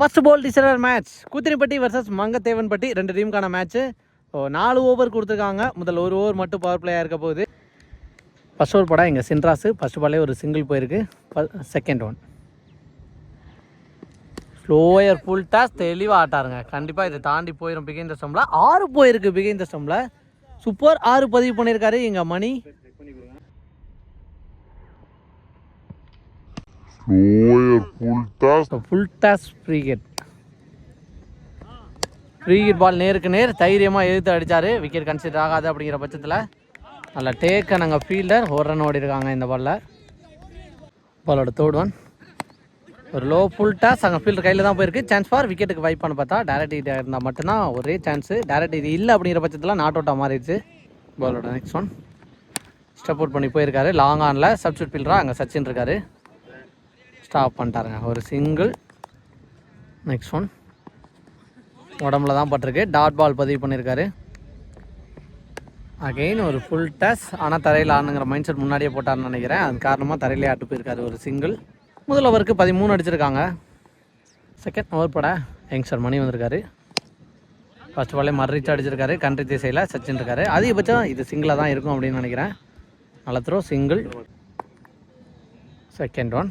First ball designer match Koothinipatti versus Mangathevanpatti ரெண்டு டீமுக்கான match ஓ நாலு ஓவர் கொடுத்துருக்காங்க. முதல் ஒரு ஓவர் மட்டும் பவர் பிளேயாக இருக்க போகுது. ஃபஸ்ட் ஓவர் படம் இங்கே சின்ராஸு ஃபஸ்ட் பாலே ஒரு சிங்கிள் போயிருக்கு. Second one slower full toss தெளிவாக ஆட்டாருங்க. கண்டிப்பாக இதை தாண்டி போயிடும் பிகைந்த ஸ்டம்பில் ஆறு போயிருக்கு பிகைந்த ஸ்டம்பில் சூப்பர் ஆறு பதிவு பண்ணியிருக்காரு எங்கள் மணி. Slower full toss full toss free hit free hit ball நேருக்கு நேர் தைரியமாக எதிர்த்து அடித்தார் விக்கெட் கன்சிடர் ஆகாது அப்படிங்கிற பட்சத்தில். நல்ல டேக்கை நாங்கள் ஃபீல்டர் ஒரு ரன் ஓடி இருக்காங்க இந்த பாலில் பாலோட தேர்ட் ஒன் ஒரு லோ ஃபுல் டாஸ் அங்கே ஃபீல்டர் கையில் தான் போயிருக்கு. சான்ஸ் ஃபார் விக்கெட்டுக்கு வைப் பண்ண பார்த்தா டேரக்ட் இது இருந்தால் மட்டும்தான் ஒரே சான்ஸு டேரக்ட் இது இல்லை அப்படிங்கிற பட்சத்தில் நாட் அவுட்டாக மாறிடுச்சு. பாலோட நெக்ஸ்ட் ஒன் ஸ்டெப் அவுட் பண்ணி போயிருக்காரு. லாங் ஆனில் சப்ஸ்டியூட் ஃபீல்டராக அங்கே சச்சின் இருக்காரு. ஸ்டாப் பண்ணிட்டாருங்க. ஒரு சிங்கிள் நெக்ஸ்ட் ஒன் உடம்புல தான் பட்டிருக்கு. டாட் பால் பதிவு பண்ணியிருக்காரு அகெயின் ஒரு ஃபுல் டஸ் ஆனால் தரையில் ஆடணுங்கிற மைண்ட் செட் முன்னாடியே போட்டார்னு நினைக்கிறேன். அது காரணமாக தரையிலே ஆட்டு போயிருக்காரு ஒரு சிங்கிள் முதல் ஓவருக்கு பதிமூணு அடிச்சிருக்காங்க. செகண்ட் ஓவர் பட யங்ஸ்டர் மணி வந்திருக்காரு. ஃபர்ஸ்ட் பாலே மர்ரிச்சு அடிச்சிருக்காரு. கண்ட்ரி திசையில் சச்சின் இருக்காரு. அதிகபட்சம் இது சிங்கிளாக தான் இருக்கும் அப்படின்னு நினைக்கிறேன். நல்ல த்ரோ சிங்கிள் செகண்ட் ஒன்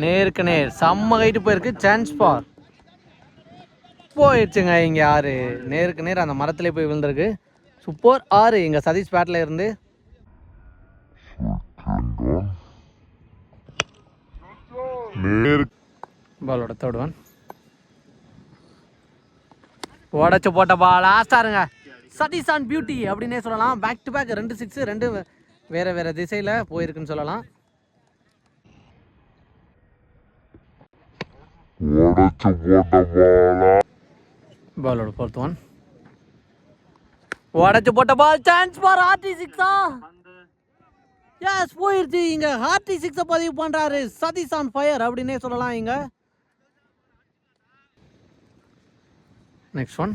நேருக்கு நேர். செம்ம கைட்டு போயிருக்கு. சான்ஸ் பார். போயிடுச்சுங்க இங்கே ஆறு. நேருக்கு நேர் அந்த மரத்திலே போய் விழுந்திருக்கு. சூப்பர் ஆறு. இங்கே சதீஷ் பேட்டில் இருந்து. பாலோட தேர்ட் ஒன் உடச்சு போட்ட பால் லாஸ்டாருங்க சதீஷ் ஆன் பியூட்டி அப்படின்னே சொல்லலாம். பேக் டு பேக் ரெண்டு சிக்ஸ் ரெண்டு வேற வேற திசையில் போயிருக்குன்னு சொல்லலாம். உடச்சு போட்ட பாலா பாலோட ஃபோர்த் ஒன் உடச்சு போட்ட பால் சான்ஸ் ஃபார் ஆர்டி சிக்ஸா எஸ் போயிருச்சு இங்க. ஆர்டி சிக்ஸை பதிவு பண்றாரு சதீஷ் ஆன் ஃபயர் அப்படின்னே சொல்லலாம் இங்க. நெக்ஸ்ட் ஒன்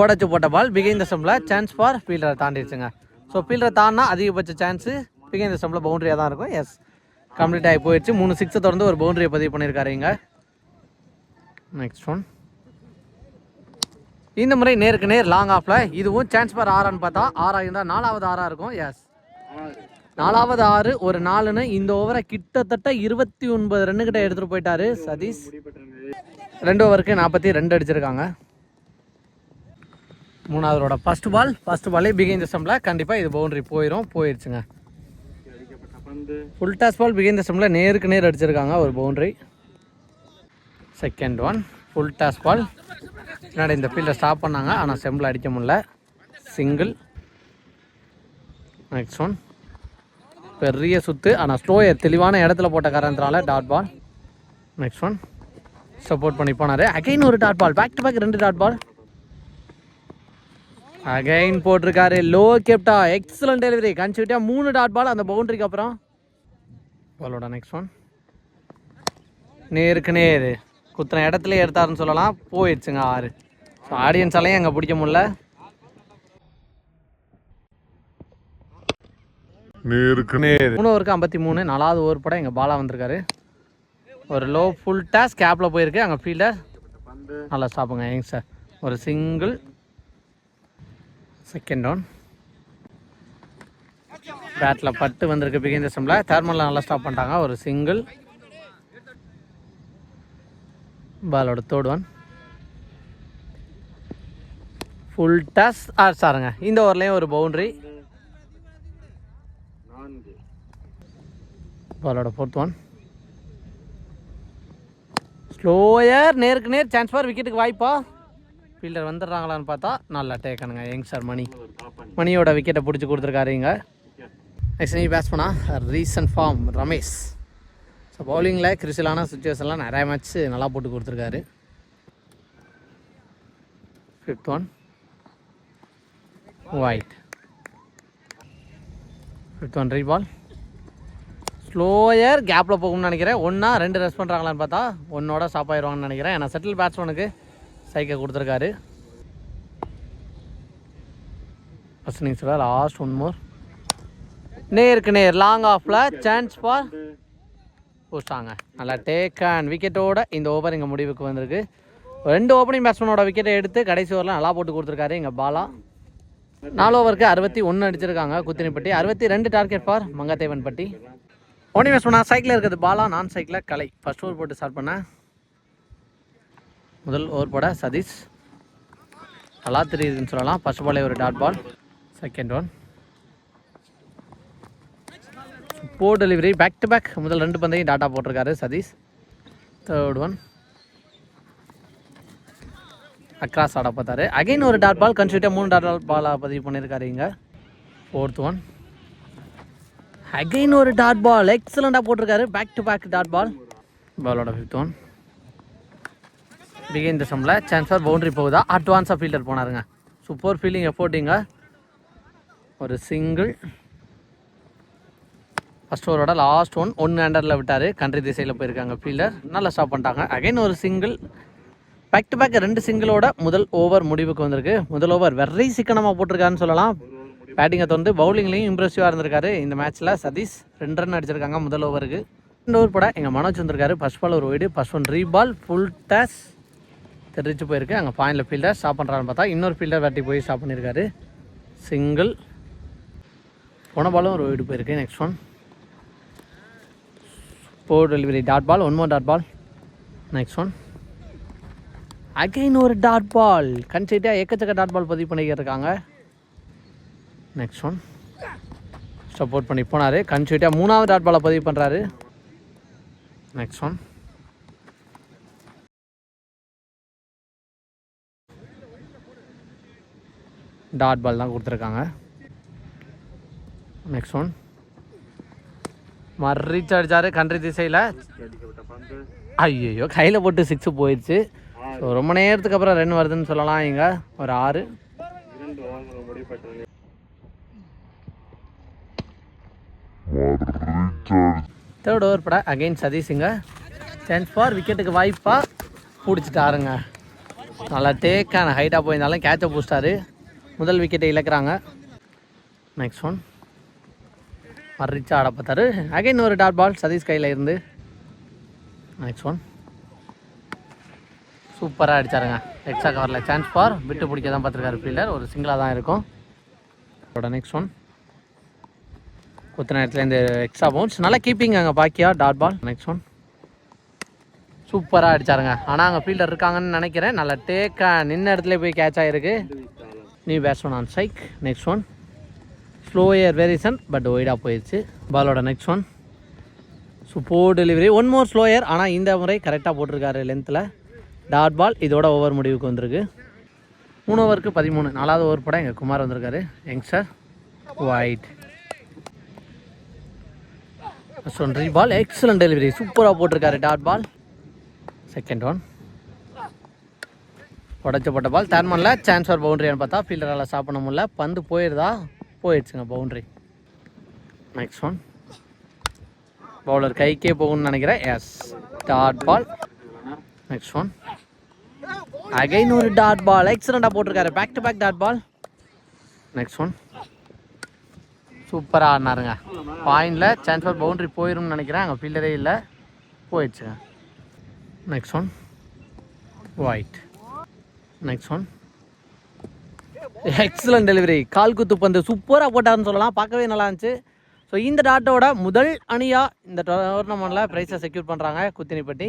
உடச்சு போட்ட பால் பிகைந்த ஸ்டம்பில் சான்ஸ் ஃபார் ஃபீல்டரை தாண்டிடுச்சுங்க ஸோ ஃபீல்டரை தாண்டினா அதிகபட்ச சான்ஸு பிகைந்த ஸ்டம்பில் பவுண்டரியாக தான் இருக்கும். எஸ் கம்ப்ளீட் ஆகி போயிடுச்சு மூணு சிக்ஸை தொடர்ந்து ஒரு பவுண்டரியை பதிவு பண்ணியிருக்காரு இங்கே. நெக்ஸ்ட் ஒன் இந்த முறை நேருக்கு நேர் லாங் ஆஃப்ல இதுவும் சான்ஸ் ஃபார் ஆறான்னு பார்த்தா ஆறா இருந்தால் நாலாவது ஆறா இருக்கும். எஸ் நாலாவது ஆறு ஒரு நாலுன்னு இந்த ஓவரை கிட்டத்தட்ட இருபத்தி ஒன்பது ரன்னு கிட்ட எடுத்துட்டு போயிட்டாரு சதீஷ். ரெண்டு ஓவருக்கு நாற்பத்தி ரெண்டு அடிச்சிருக்காங்க. மூணாவதோட ஃபர்ஸ்ட் பால் ஃபர்ஸ்ட் பாலே பிகைந்த ஸ்டம்பில் கண்டிப்பாக இது பவுண்டரி போயிடும் போயிடுச்சுங்க ஃபுல் டாஸ் பால் பிகைந்த ஸ்டம்பில் நேருக்கு நேர் அடிச்சிருக்காங்க ஒரு boundary second one full toss ball பின்னாடி இந்த ஃபீல்டை ஸ்டாப் பண்ணாங்க. ஆனால் செம்பில் அடிக்க முடில சிங்கிள் நெக்ஸ்ட் ஒன் பெரிய சுத்து. ஆனால் ஸ்லோயை தெளிவான இடத்துல போட்ட காரணத்தினால dot ball next one support பண்ணி போனார். அகைன் ஒரு dot ball back to back ரெண்டு டாட் பால் அகைன் போட்டிருக்காரு லோ கேப்டா எக்ஸலன்ட் டெலிவரி கன்சிவிட்டியா மூணு டாட் பால் அந்த பவுண்டரிக்கு அப்புறம். பாலோட நெக்ஸ்ட் ஒன் நேருக்கு நேர். குத்துன இடத்துல எடுத்தாருன்னு சொல்லலாம். போயிடுச்சுங்க ஆறு. ஸோ ஆடியன்ஸாலையும் அங்கே பிடிக்க நேர். மூணு ஓவருக்கு ஐம்பத்தி மூணு. நாலாவது ஓவர் படம் எங்கள் பாலா வந்திருக்காரு. ஒரு லோ ஃபுல் டாஸ் கேப்பில் போயிருக்கு. அங்கே ஃபீல்டர் நல்லா ஸ்டாப்புங்க ஏங்க சார் ஒரு சிங்கிள் செகண்ட் டவுன் பேட்டில் பட்டு வந்திருக்கு. பிகிந்த ஸ்டம்பில் தேர்மலில் நல்லா ஸ்டாப் பண்ணிட்டாங்க. ஒரு சிங்கிள் பாலோட தேர்ட் ஒன் ஃபுல் டாஸ் ஆர் சாருங்க. இந்த ஓவர்லேயும் ஒரு பவுண்ட்ரி பாலோட ஃபோர்த் ஒன் ஸ்லோயர் நேருக்கு நேர் சான்ஸ் ஃபார் விக்கெட்டுக்கு வாய்ப்பா. ஃபீல்டர் வந்துடுறாங்களான்னு பார்த்தா நல்லா டேக்கனுங்க யங் சார் மணி. மணியோட விக்கெட்டை பிடிச்சி கொடுத்துருக்காருங்க நெக்ஸ்ட் நீ பேட்ஸ் பண்ணா. ரீசன்ட் ஃபார்ம் ரமேஷ் ஸோ பவுலிங்கில் கிறிஸ்டலான சுச்சுவேஷன்லாம் நிறைய மேட்ச் நல்லா போட்டு கொடுத்துருக்காரு. Fifth one wide fifth one re ball slower கேப்பில் போகும்னு நினைக்கிறேன். ஒன்றா ரெண்டு ரெஸ்ட் பண்ணுறாங்களான்னு பார்த்தா ஒன்னோட ஸ்டாப் ஆயிடுவாங்கன்னு நினைக்கிறேன். ஏன்னா செட்டில் பேட்ஸ்மேனுக்கு சைக்கை கொடுத்துருக்காரு. ஃபஸ்ட் இன்னிங்ஸில் லாஸ்ட் ஒன் மோர் நேருக்கு நேர் லாங் ஆஃபில் சான்ஸ் ஃபார் பூஸ்டாங்க நல்லா டேக் அண்ட் விக்கெட்டோட இந்த ஓவர் இங்கே முடிவுக்கு வந்திருக்கு. ரெண்டு ஓப்பனிங் பேட்ஸ்மேனோட விக்கெட்டை எடுத்து கடைசி ஓவரில் நல்லா போட்டு கொடுத்துருக்காரு எங்கள் பாலா. நாலு ஓவருக்கு அறுபத்தி ஒன்று அடிச்சிருக்காங்க. குத்தினிப்பட்டி அறுபத்தி ரெண்டு டார்கெட் ஃபார் மங்கத்தேவன்பட்டி ஓனி பேட்ஸ்மேனா சைக்கிளில் இருக்கிறது பாலா. நான் சைக்கிளில் கலை. ஃபர்ஸ்ட் ஓவர் போட்டு ஸ்டார்ட் பண்ணேன் முதல் ஓவர் போட சதீஷ். நல்லா தெரியுதுன்னு சொல்லலாம். ஃபர்ஸ்ட் பாலே ஒரு டாட் பால் செகண்ட் ஒன் போ டெலிவரி பேக் டு பேக் முதல் ரெண்டு பந்தையும் டாட்டா போட்டிருக்காரு சதீஷ். தேர்ட் ஒன் அக்ராஸ் ஆட பார்த்தாரு. அகைன் ஒரு டாட் பால் கன்சியூட்டாக மூணு டாட் பாலாக பதிவு பண்ணியிருக்காரு இங்கே. ஃபோர்த் ஒன் அகைன் ஒரு டாட் பால் எக்ஸலண்ட்டாக போட்டிருக்காரு. Back to back dot ball பாலோட ஃபிஃப்த் ஒன் பிகைன் தசமில் சான்ஸ் ஃபார் பவுண்டரி போகுதா? அட்வான்ஸாக ஃபீல்டர் போனாருங்க. சூப்பர் ஃபீலிங் எஃபோர்ட்டிங்க ஒரு சிங்கிள் ஃபஸ்ட் ஓவரோட லாஸ்ட் ஒன் ஒன் ஹேண்டரில் விட்டார். கண்ட்ரி திசையில் போயிருக்காங்க ஃபீல்டர் நல்லா ஸ்டாப் பண்ணிட்டாங்க. அகைன் ஒரு சிங்கிள் பேக் டு பேக் ரெண்டு சிங்கிளோட முதல் ஓவர் முடிவுக்கு வந்திருக்கு. முதல் ஓவர் வெறை சிக்கனமாக போட்டிருக்காருன்னு சொல்லலாம். பேட்டிங்கை தொடர்ந்து பவுலிங்லேயும் இம்ப்ரெசிவாக இருந்திருக்காரு. இந்த மேட்ச்சில் சதீஷ் ரெண்டு ரன் அடிச்சிருக்காங்க முதல் ஓவருக்கு ரெண்டு ஓவர் போட எங்கள் மனோஜ் வந்திருக்காரு. ஃபஸ்ட் பால் ஒரு wide first one re ball full toss தெரிச்சு போயிருக்கு. அங்கே பாயிண்டில் ஃபீல்டர் ஸ்டாப் பண்ணுறான்னு பார்த்தா இன்னொரு ஃபீல்டர் வெட்டி போய் ஸ்டாப் பண்ணியிருக்காரு சிங்கிள் போன பாலும் ஒரு ஒய்டு போயிருக்கு. Next one four delivery dot ball one more dot ball next one again ஒரு டாட் பால் கன்சைட்டாக எக்கச்சக்க டாட் பால் பதிவு பண்ணிக்கிட்டு இருக்காங்க நெக்ஸ்ட் ஒன் சப்போர்ட் பண்ணி போனார். கன்சைட்டாக மூணாவது டாட் பாலை பதிவு பண்ணுறாரு நெக்ஸ்ட் ஒன் டாட் பால் தான் கொடுத்துருக்காங்க. நெக்ஸ்ட் ஒன் மறிச்சு அடிச்சாரு கண்ட்ரி திசையில் ஐயோ கையில் போட்டு சிக்ஸு போயிடுச்சு. ஸோ ரொம்ப நேரத்துக்கு அப்புறம் ரன் வருதுன்னு சொல்லலாம் இங்கே. ஒரு ஆறு. தேர்ட் ஓவர் பட அகெயின் சதீஷுங்க. சான்ஸ் ஃபார் விக்கெட்டுக்கு வாய்ப்பாக பிடிச்சிட்டாருங்க. நல்லா டேக்கான ஹைட்டாக போயிருந்தாலும் கேட்சை பிடிச்சிட்டாரு முதல் விக்கெட்டை இழக்கிறாங்க. நெக்ஸ்ட் ஒன் மறிச்சு ஆட பார்த்தாரு. அகைன் ஒரு டாட் பால் சதீஷ் கையில் இருந்து. நெக்ஸ்ட் ஒன் சூப்பராக அடிச்சாருங்க. எக்ஸ்ட்ரா கவரில் சான்ஸ் பார் விட்டு பிடிக்க தான் பார்த்துருக்காரு ஃபீல்டர் ஒரு சிங்கிளாக தான் இருக்கும். அதோட நெக்ஸ்ட் ஒன் குத்துன இடத்துல இந்த எக்ஸ்ட்ரா பவுன்ஸ் நல்லா கீப்பிங் அங்கே பாக்கியா? டாட் பால் நெக்ஸ்ட் ஒன் சூப்பராக அடிச்சாருங்க. ஆனால் அங்கே ஃபீல்டர் இருக்காங்கன்னு நினைக்கிறேன். நல்லா டேக்காக நின்ன இடத்துல போய் கேட்ச் ஆகிருக்கு நீ batsman on strike next one slow air variation but ஒய்டாக போயிடுச்சு. பாலோட next one super delivery one more slower ஆனால் இந்த முறை கரெக்டாக போட்டிருக்காரு லென்த்தில் டாட் பால் இதோட ஓவர் முடிவுக்கு வந்திருக்கு. மூணு ஓவருக்கு பதிமூணு. நாலாவது ஓவர் படம் எங்கள் குமார் வந்திருக்காரு. Youngster wide one ball excellent delivery சூப்பராக போட்டிருக்காரு டாட் பால் செகண்ட் ஒன் உடச்சப்பட்ட பால் தேர்மனில் சான்ஸ் ஃபார் பவுண்டரியான்னு பார்த்தா ஃபீல்டரால் ஸ்டாப் பண்ண முடியல. பந்து போயிருதா? போயிடுச்சுங்க பவுண்ட்ரி நெக்ஸ்ட் ஒன் பவுலர் கைக்கே போகும்னு நினைக்கிறேன். Yes dot ball next one again ஒரு டாட் பால் எக்ஸலண்டாக போட்டிருக்காரு. Back to back dot ball next one சூப்பராக ஆடினாருங்க. பாயிண்டில் சான்ஸ் ஃபார் பவுண்டரி போயிரும்னு நினைக்கிறேன். அங்கே ஃபீல்டரே இல்லை. போயிடுச்சுங்க. Next one wide next one excellent delivery கால் குத்து பந்து சூப்பராக போட்டாருன்னு சொல்லலாம். பார்க்கவே நல்லா இருந்துச்சு. ஸோ இந்த டாட்டோட முதல் அணியாக இந்த டோர்னமெண்ட்டில் ப்ரைஸை செக்யூர் பண்ணுறாங்க குத்தினிப்பட்டி.